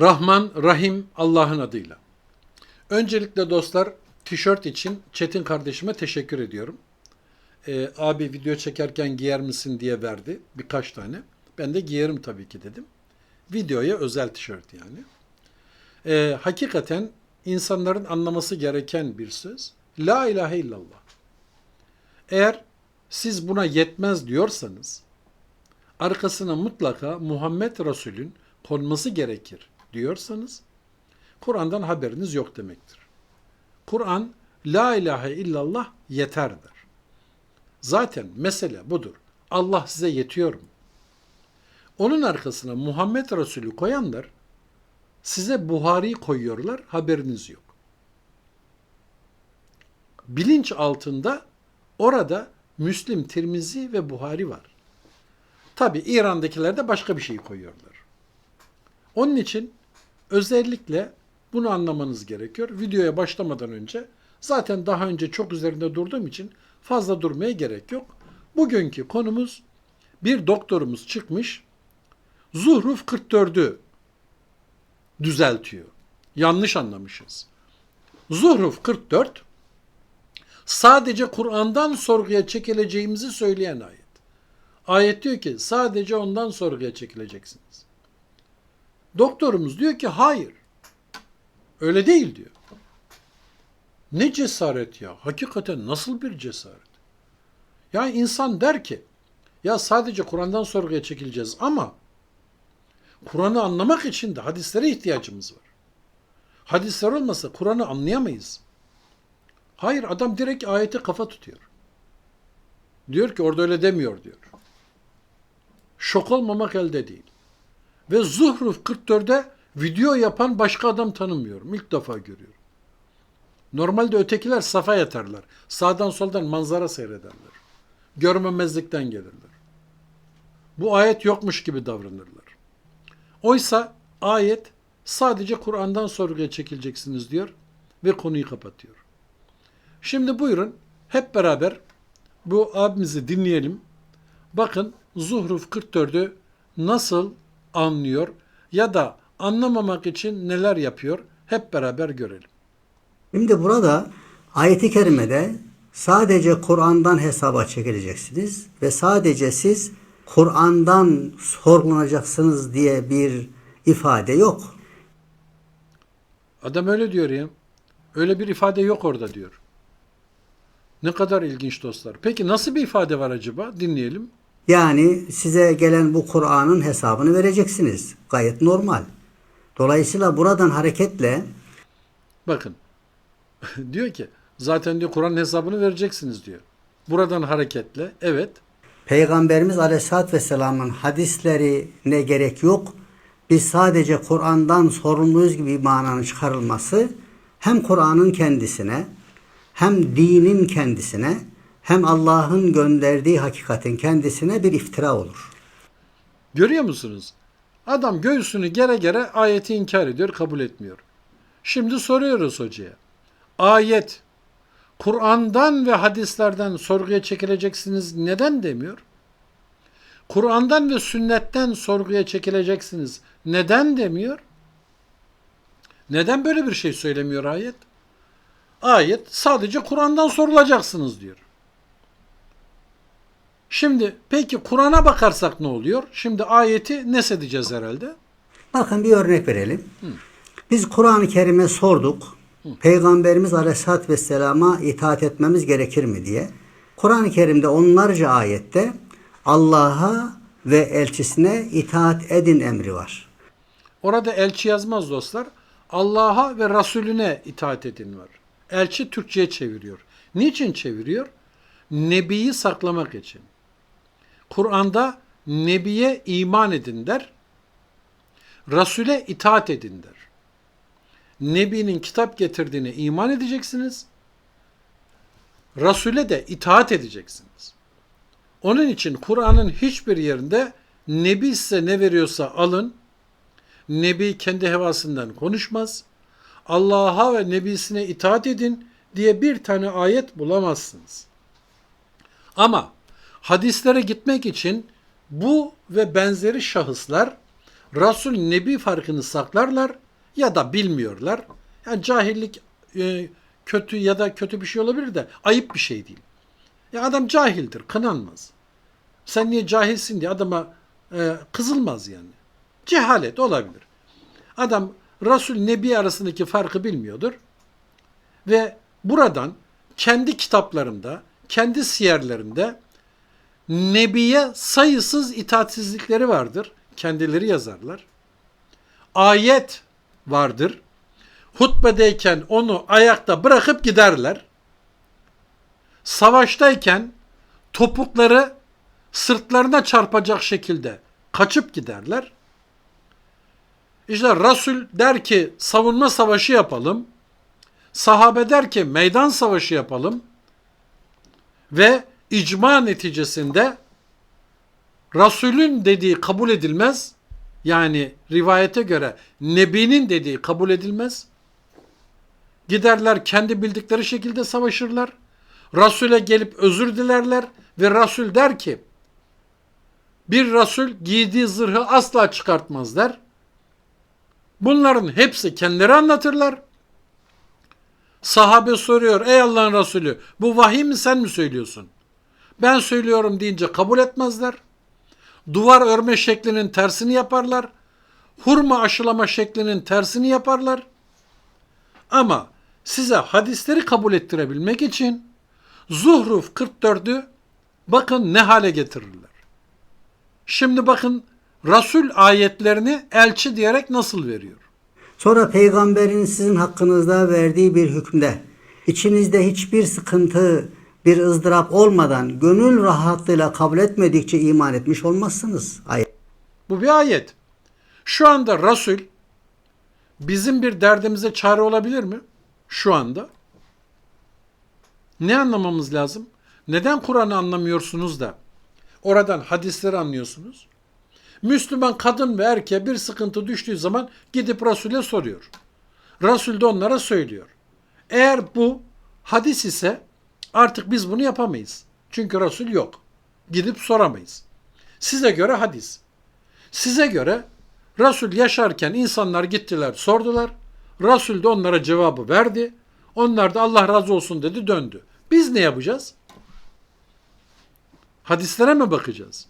Rahman, Rahim Allah'ın adıyla. Öncelikle dostlar tişört için Çetin kardeşime teşekkür ediyorum. Ee, abi video çekerken giyer misin diye verdi birkaç tane. Ben de giyerim tabii ki dedim. Videoya özel tişört yani. Ee, hakikaten insanların anlaması gereken bir söz. La ilahe illallah. Eğer siz buna yetmez diyorsanız arkasına mutlaka Muhammed Resul'ün konması gerekir diyorsanız Kur'an'dan haberiniz yok demektir. Kur'an la ilahe illallah yeter der. Zaten mesele budur. Allah size yetiyor mu? Onun arkasına Muhammed Resulü koyanlar size Buhari koyuyorlar haberiniz yok. Bilinç altında orada Müslim, Tirmizi ve Buhari var. Tabi İran'dakiler de başka bir şey koyuyorlar. Onun için özellikle bunu anlamanız gerekiyor. Videoya başlamadan önce zaten daha önce çok üzerinde durduğum için fazla durmaya gerek yok. Bugünkü konumuz bir doktorumuz çıkmış Zuhruf 44'ü düzeltiyor. Yanlış anlamışız. Zuhruf 44 sadece Kur'an'dan sorguya çekileceğimizi söyleyen ayet. Ayet diyor ki sadece ondan sorguya çekileceksiniz. Doktorumuz diyor ki hayır. Öyle değil diyor. Ne cesaret ya. Hakikaten nasıl bir cesaret. Ya insan der ki ya sadece Kur'an'dan sorguya çekileceğiz ama Kur'an'ı anlamak için de hadislere ihtiyacımız var. Hadisler olmasa Kur'an'ı anlayamayız. Hayır adam direkt ayeti kafa tutuyor. Diyor ki orada öyle demiyor diyor. Şok olmamak elde değil. Ve Zuhruf 44'e video yapan başka adam tanımıyorum. İlk defa görüyorum. Normalde ötekiler safa yatarlar. Sağdan soldan manzara seyrederler. Görmemezlikten gelirler. Bu ayet yokmuş gibi davranırlar. Oysa ayet sadece Kur'an'dan sorguya çekileceksiniz diyor ve konuyu kapatıyor. Şimdi buyurun hep beraber bu abimizi dinleyelim. Bakın Zuhruf 44'ü nasıl anlıyor ya da anlamamak için neler yapıyor hep beraber görelim. Şimdi burada ayeti kerimede sadece Kur'an'dan hesaba çekileceksiniz ve sadece siz Kur'an'dan sorgulanacaksınız diye bir ifade yok. Adam öyle diyor ya. Öyle bir ifade yok orada diyor. Ne kadar ilginç dostlar. Peki nasıl bir ifade var acaba? Dinleyelim. Yani size gelen bu Kur'an'ın hesabını vereceksiniz. Gayet normal. Dolayısıyla buradan hareketle Bakın. diyor ki zaten diyor Kur'an'ın hesabını vereceksiniz diyor. Buradan hareketle evet Peygamberimiz Aleyhisselatü Vesselam'ın hadislerine gerek yok. Biz sadece Kur'an'dan sorumluyuz gibi mananın çıkarılması hem Kur'an'ın kendisine hem dinin kendisine hem Allah'ın gönderdiği hakikatin kendisine bir iftira olur. Görüyor musunuz? Adam göğsünü gere gere ayeti inkar ediyor, kabul etmiyor. Şimdi soruyoruz hocaya. Ayet Kur'an'dan ve hadislerden sorguya çekileceksiniz neden demiyor? Kur'an'dan ve sünnetten sorguya çekileceksiniz neden demiyor? Neden böyle bir şey söylemiyor ayet? Ayet sadece Kur'an'dan sorulacaksınız diyor. Şimdi peki Kur'an'a bakarsak ne oluyor? Şimdi ayeti nesedeceğiz herhalde. Bakın bir örnek verelim. Biz Kur'an-ı Kerim'e sorduk. Peygamberimiz Aleyhisselatü Vesselam'a itaat etmemiz gerekir mi diye. Kur'an-ı Kerim'de onlarca ayette Allah'a ve elçisine itaat edin emri var. Orada elçi yazmaz dostlar. Allah'a ve Resulüne itaat edin var. Elçi Türkçe'ye çeviriyor. Niçin çeviriyor? Nebiyi saklamak için. Kur'an'da Nebiye iman edin der. Resul'e itaat edin der. Nebi'nin kitap getirdiğine iman edeceksiniz. Resul'e de itaat edeceksiniz. Onun için Kur'an'ın hiçbir yerinde Nebi size ne veriyorsa alın. Nebi kendi hevasından konuşmaz. Allah'a ve Nebisine itaat edin diye bir tane ayet bulamazsınız. Ama hadislere gitmek için bu ve benzeri şahıslar Resul Nebi farkını saklarlar ya da bilmiyorlar. Yani cahillik e, kötü ya da kötü bir şey olabilir de ayıp bir şey değil. Ya adam cahildir, kınanmaz. Sen niye cahilsin diye adama e, kızılmaz yani. Cehalet olabilir. Adam Resul Nebi arasındaki farkı bilmiyordur. Ve buradan kendi kitaplarında, kendi siyerlerinde Nebiye sayısız itaatsizlikleri vardır. Kendileri yazarlar. Ayet vardır. Hutbedeyken onu ayakta bırakıp giderler. Savaştayken topukları sırtlarına çarpacak şekilde kaçıp giderler. İşte Resul der ki savunma savaşı yapalım. Sahabe der ki meydan savaşı yapalım. Ve icma neticesinde Resulün dediği kabul edilmez. Yani rivayete göre Nebi'nin dediği kabul edilmez. Giderler kendi bildikleri şekilde savaşırlar. Resul'e gelip özür dilerler ve Resul der ki bir Resul giydiği zırhı asla çıkartmaz der. Bunların hepsi kendileri anlatırlar. Sahabe soruyor ey Allah'ın Resulü bu vahiy mi sen mi söylüyorsun? Ben söylüyorum deyince kabul etmezler. Duvar örme şeklinin tersini yaparlar. Hurma aşılama şeklinin tersini yaparlar. Ama size hadisleri kabul ettirebilmek için Zuhruf 44'ü bakın ne hale getirirler. Şimdi bakın Resul ayetlerini elçi diyerek nasıl veriyor? Sonra peygamberin sizin hakkınızda verdiği bir hükümde içinizde hiçbir sıkıntı, bir ızdırap olmadan gönül rahatlığıyla kabul etmedikçe iman etmiş olmazsınız. Ayet. Bu bir ayet. Şu anda Resul bizim bir derdimize çare olabilir mi? Şu anda. Ne anlamamız lazım? Neden Kur'an'ı anlamıyorsunuz da oradan hadisleri anlıyorsunuz? Müslüman kadın ve erkeğe bir sıkıntı düştüğü zaman gidip Resul'e soruyor. Resul de onlara söylüyor. Eğer bu hadis ise artık biz bunu yapamayız. Çünkü Resul yok. Gidip soramayız. Size göre hadis. Size göre Resul yaşarken insanlar gittiler sordular. Resul de onlara cevabı verdi. Onlar da Allah razı olsun dedi döndü. Biz ne yapacağız? Hadislere mi bakacağız?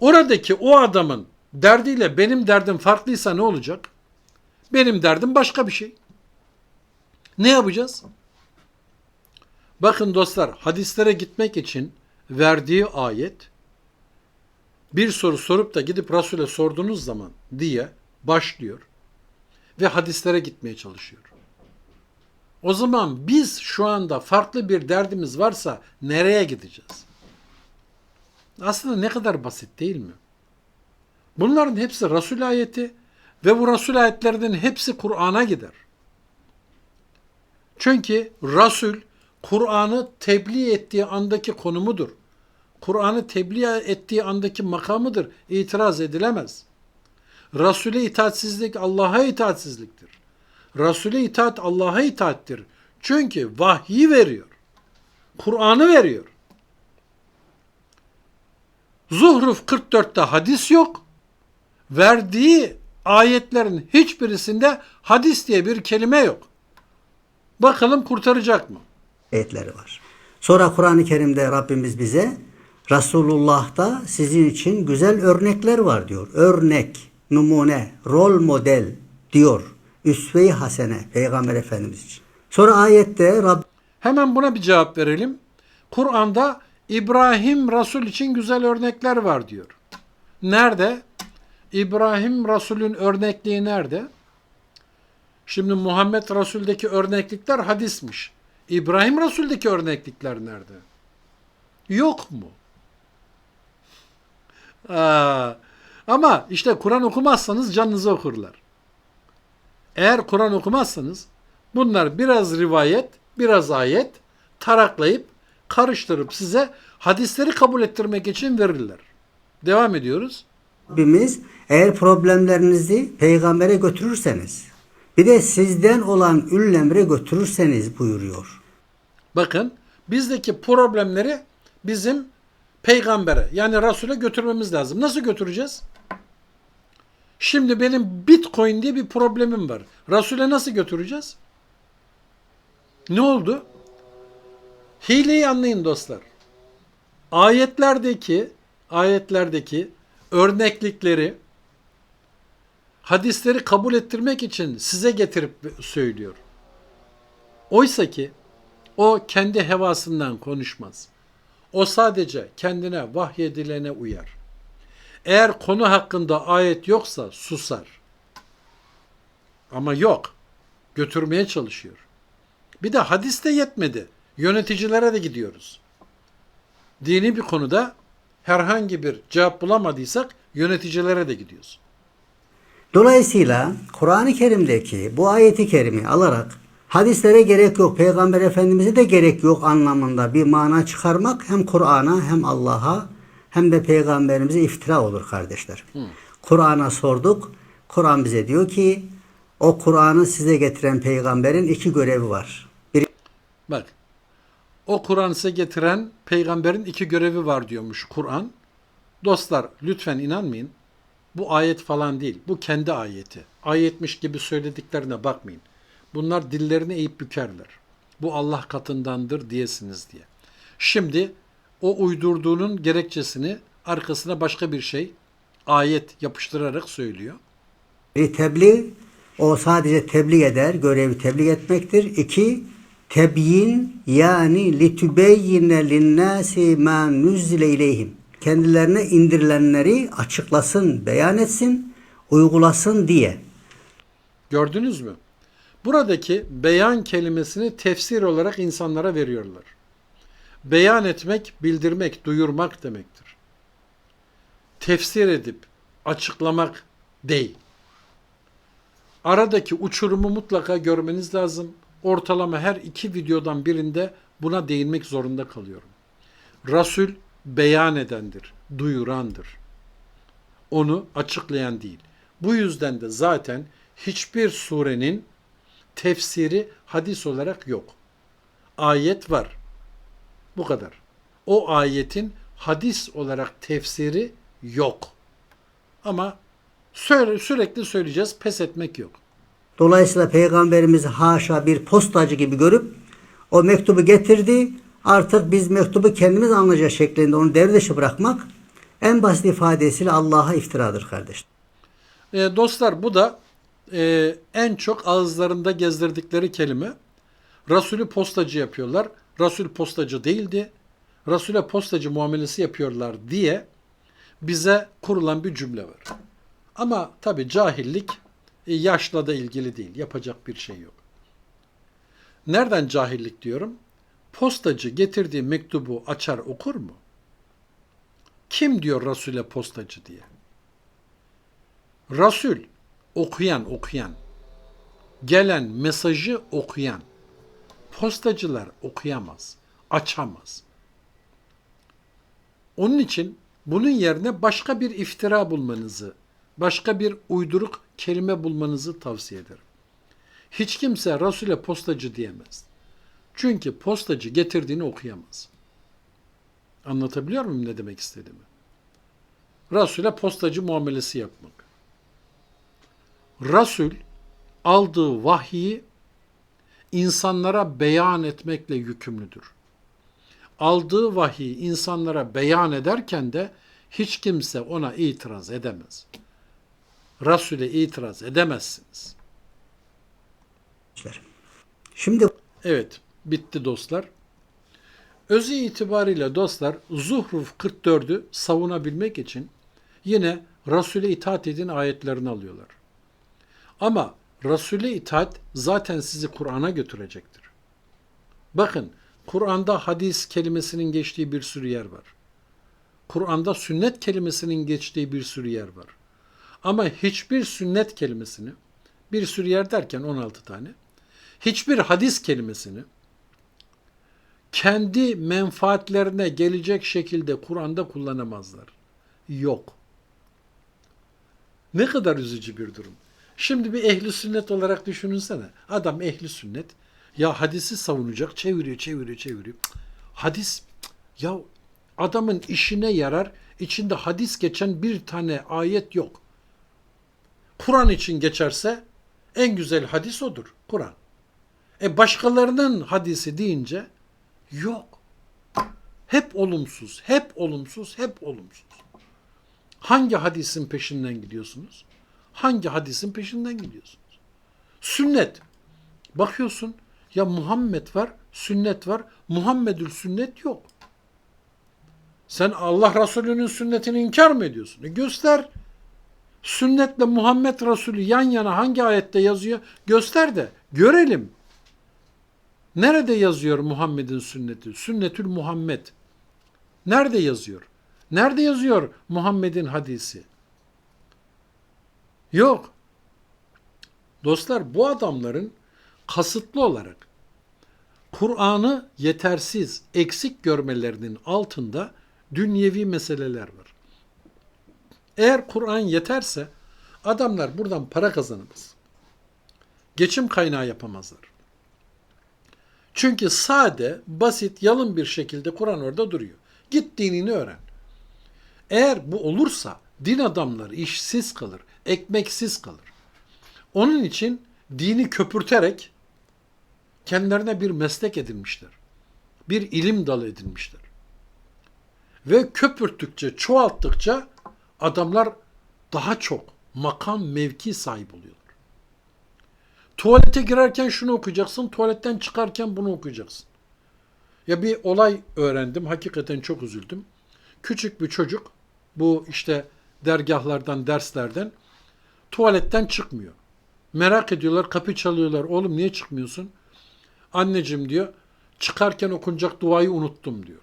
Oradaki o adamın derdiyle benim derdim farklıysa ne olacak? Benim derdim başka bir şey. Ne yapacağız? Bakın dostlar hadislere gitmek için verdiği ayet bir soru sorup da gidip Resul'e sorduğunuz zaman diye başlıyor ve hadislere gitmeye çalışıyor. O zaman biz şu anda farklı bir derdimiz varsa nereye gideceğiz? Aslında ne kadar basit değil mi? Bunların hepsi Resul ayeti ve bu Resul ayetlerinin hepsi Kur'an'a gider. Çünkü Resul Kur'an'ı tebliğ ettiği andaki konumudur. Kur'an'ı tebliğ ettiği andaki makamıdır. İtiraz edilemez. Resul'e itaatsizlik Allah'a itaatsizliktir. Resul'e itaat Allah'a itaattir. Çünkü vahyi veriyor. Kur'an'ı veriyor. Zuhruf 44'te hadis yok. Verdiği ayetlerin hiçbirisinde hadis diye bir kelime yok. Bakalım kurtaracak mı? Ayetleri var. Sonra Kur'an-ı Kerim'de Rabbimiz bize Resulullah'ta sizin için güzel örnekler var diyor. Örnek, numune, rol model diyor. Üsve-i hasene Peygamber Efendimiz için. Sonra ayette Rab Hemen buna bir cevap verelim. Kur'an'da İbrahim Resul için güzel örnekler var diyor. Nerede? İbrahim Resul'ün örnekliği nerede? Şimdi Muhammed Resul'deki örneklikler hadismiş. İbrahim Resul'deki örneklikler nerede? Yok mu? Aa, ama işte Kur'an okumazsanız canınızı okurlar. Eğer Kur'an okumazsanız bunlar biraz rivayet, biraz ayet taraklayıp karıştırıp size hadisleri kabul ettirmek için verirler. Devam ediyoruz. Rabbimiz eğer problemlerinizi peygambere götürürseniz bir de sizden olan üllemre götürürseniz buyuruyor. Bakın bizdeki problemleri bizim peygambere yani Resul'e götürmemiz lazım. Nasıl götüreceğiz? Şimdi benim Bitcoin diye bir problemim var. Resul'e nasıl götüreceğiz? Ne oldu? Hileyi anlayın dostlar. Ayetlerdeki ayetlerdeki örneklikleri hadisleri kabul ettirmek için size getirip söylüyor. Oysa ki o kendi hevasından konuşmaz. O sadece kendine vahyedilene uyar. Eğer konu hakkında ayet yoksa susar. Ama yok. Götürmeye çalışıyor. Bir de hadis de yetmedi. Yöneticilere de gidiyoruz. Dini bir konuda herhangi bir cevap bulamadıysak yöneticilere de gidiyoruz. Dolayısıyla Kur'an-ı Kerim'deki bu ayeti kerimi alarak hadislere gerek yok, Peygamber Efendimiz'e de gerek yok anlamında bir mana çıkarmak hem Kur'an'a hem Allah'a hem de Peygamberimize iftira olur kardeşler. Kur'an'a sorduk. Kur'an bize diyor ki o Kur'an'ı size getiren peygamberin iki görevi var. Bir Bak. O Kur'an size getiren peygamberin iki görevi var diyormuş Kur'an. Dostlar lütfen inanmayın. Bu ayet falan değil. Bu kendi ayeti. Ayetmiş gibi söylediklerine bakmayın. Bunlar dillerini eğip bükerler. Bu Allah katındandır diyesiniz diye. Şimdi o uydurduğunun gerekçesini arkasına başka bir şey ayet yapıştırarak söylüyor. Bir tebliğ, o sadece tebliğ eder, görevi tebliğ etmektir. İki, tebyin yani litübeyyine linnâsi mâ nüzzile ileyhim. Kendilerine indirilenleri açıklasın, beyan etsin, uygulasın diye. Gördünüz mü? Buradaki beyan kelimesini tefsir olarak insanlara veriyorlar. Beyan etmek, bildirmek, duyurmak demektir. Tefsir edip açıklamak değil. Aradaki uçurumu mutlaka görmeniz lazım. Ortalama her iki videodan birinde buna değinmek zorunda kalıyorum. Rasul beyan edendir, duyurandır. Onu açıklayan değil. Bu yüzden de zaten hiçbir surenin tefsiri hadis olarak yok. Ayet var. Bu kadar. O ayetin hadis olarak tefsiri yok. Ama sürekli söyleyeceğiz, pes etmek yok. Dolayısıyla Peygamberimizi haşa bir postacı gibi görüp o mektubu getirdi. Artık biz mektubu kendimiz anlayacak şeklinde onu devre bırakmak en basit ifadesiyle Allah'a iftiradır kardeş. E, dostlar bu da e, en çok ağızlarında gezdirdikleri kelime. Resulü postacı yapıyorlar. Resul postacı değildi. Resul'e postacı muamelesi yapıyorlar diye bize kurulan bir cümle var. Ama tabi cahillik e, yaşla da ilgili değil. Yapacak bir şey yok. Nereden cahillik diyorum? Postacı getirdiği mektubu açar okur mu? Kim diyor Resul'e postacı diye? Resul okuyan okuyan. Gelen mesajı okuyan. Postacılar okuyamaz, açamaz. Onun için bunun yerine başka bir iftira bulmanızı, başka bir uyduruk kelime bulmanızı tavsiye ederim. Hiç kimse Resul'e postacı diyemez. Çünkü postacı getirdiğini okuyamaz. Anlatabiliyor muyum ne demek istediğimi? Resul'e postacı muamelesi yapmak. Resul aldığı vahyi insanlara beyan etmekle yükümlüdür. Aldığı vahyi insanlara beyan ederken de hiç kimse ona itiraz edemez. Resul'e itiraz edemezsiniz. Şimdi Evet, bitti dostlar. Özü itibariyle dostlar, Zuhruf 44'ü savunabilmek için yine Resul'e itaat edin ayetlerini alıyorlar. Ama Resul'e itaat zaten sizi Kur'an'a götürecektir. Bakın, Kur'an'da hadis kelimesinin geçtiği bir sürü yer var. Kur'an'da sünnet kelimesinin geçtiği bir sürü yer var. Ama hiçbir sünnet kelimesini, bir sürü yer derken 16 tane, hiçbir hadis kelimesini kendi menfaatlerine gelecek şekilde Kur'an'da kullanamazlar. Yok. Ne kadar üzücü bir durum. Şimdi bir ehli sünnet olarak düşününsene. Adam ehli sünnet. Ya hadisi savunacak. Çeviriyor, çeviriyor, çeviriyor. Hadis ya adamın işine yarar. İçinde hadis geçen bir tane ayet yok. Kur'an için geçerse en güzel hadis odur. Kur'an. E başkalarının hadisi deyince yok. Hep olumsuz, hep olumsuz, hep olumsuz. Hangi hadisin peşinden gidiyorsunuz? Hangi hadisin peşinden gidiyorsunuz? Sünnet. Bakıyorsun ya Muhammed var, sünnet var. Muhammedül sünnet yok. Sen Allah Resulü'nün sünnetini inkar mı ediyorsun? E göster. Sünnetle Muhammed Resulü yan yana hangi ayette yazıyor? Göster de görelim. Nerede yazıyor Muhammed'in sünneti? Sünnetül Muhammed. Nerede yazıyor? Nerede yazıyor Muhammed'in hadisi? Yok. Dostlar bu adamların kasıtlı olarak Kur'an'ı yetersiz, eksik görmelerinin altında dünyevi meseleler var. Eğer Kur'an yeterse adamlar buradan para kazanamaz. Geçim kaynağı yapamazlar. Çünkü sade, basit, yalın bir şekilde Kur'an orada duruyor. Git dinini öğren. Eğer bu olursa din adamları işsiz kalır, ekmeksiz kalır. Onun için dini köpürterek kendilerine bir meslek edinmişler. Bir ilim dalı edinmişler. Ve köpürttükçe, çoğalttıkça adamlar daha çok makam, mevki sahip oluyorlar. Tuvalete girerken şunu okuyacaksın, tuvaletten çıkarken bunu okuyacaksın. Ya bir olay öğrendim, hakikaten çok üzüldüm. Küçük bir çocuk, bu işte dergahlardan, derslerden tuvaletten çıkmıyor. Merak ediyorlar, kapı çalıyorlar. Oğlum niye çıkmıyorsun? Anneciğim diyor, çıkarken okunacak duayı unuttum diyor.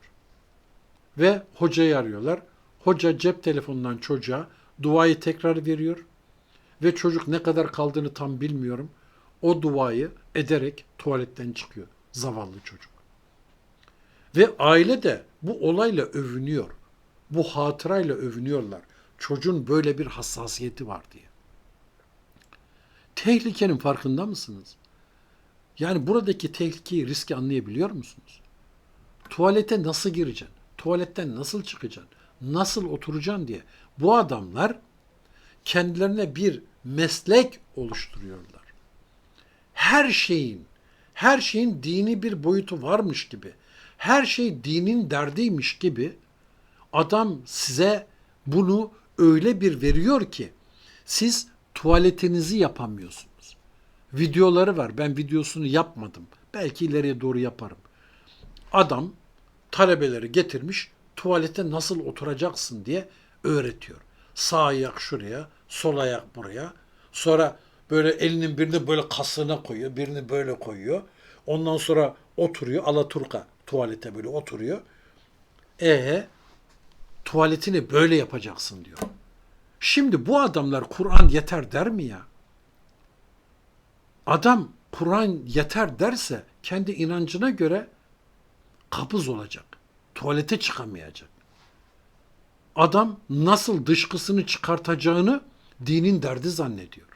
Ve hocayı arıyorlar. Hoca cep telefonundan çocuğa duayı tekrar veriyor. Ve çocuk ne kadar kaldığını tam bilmiyorum. O duayı ederek tuvaletten çıkıyor. Zavallı çocuk. Ve aile de bu olayla övünüyor. Bu hatırayla övünüyorlar. Çocuğun böyle bir hassasiyeti var diye. Tehlikenin farkında mısınız? Yani buradaki tehlikeyi, riski anlayabiliyor musunuz? Tuvalete nasıl gireceksin? Tuvaletten nasıl çıkacaksın? Nasıl oturacaksın diye. Bu adamlar kendilerine bir meslek oluşturuyorlar. Her şeyin, her şeyin dini bir boyutu varmış gibi, her şey dinin derdiymiş gibi adam size bunu öyle bir veriyor ki siz tuvaletinizi yapamıyorsunuz. Videoları var. Ben videosunu yapmadım. Belki ileriye doğru yaparım. Adam talebeleri getirmiş tuvalete nasıl oturacaksın diye öğretiyor. Sağ ayak şuraya, sol ayak buraya. Sonra böyle elinin birini böyle kasına koyuyor, birini böyle koyuyor. Ondan sonra oturuyor, alaturka tuvalete böyle oturuyor. E tuvaletini böyle yapacaksın diyor. Şimdi bu adamlar Kur'an yeter der mi ya? Adam Kur'an yeter derse kendi inancına göre kabız olacak. Tuvalete çıkamayacak. Adam nasıl dışkısını çıkartacağını dinin derdi zannediyor.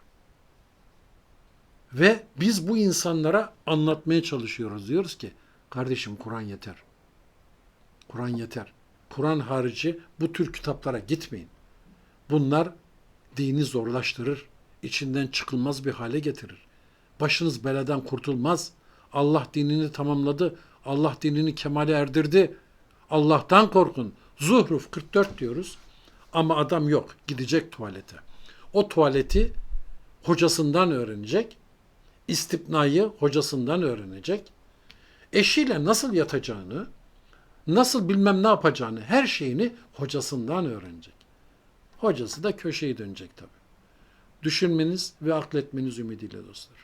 Ve biz bu insanlara anlatmaya çalışıyoruz. Diyoruz ki kardeşim Kur'an yeter. Kur'an yeter. Kur'an harici bu tür kitaplara gitmeyin. Bunlar dini zorlaştırır, içinden çıkılmaz bir hale getirir. Başınız beladan kurtulmaz. Allah dinini tamamladı. Allah dinini kemale erdirdi. Allah'tan korkun. Zuhruf 44 diyoruz. Ama adam yok. Gidecek tuvalete. O tuvaleti hocasından öğrenecek. İstipnayı hocasından öğrenecek. Eşiyle nasıl yatacağını, nasıl bilmem ne yapacağını, her şeyini hocasından öğrenecek. Hocası da köşeyi dönecek tabii. Düşünmeniz ve akletmeniz ümidiyle dostlar.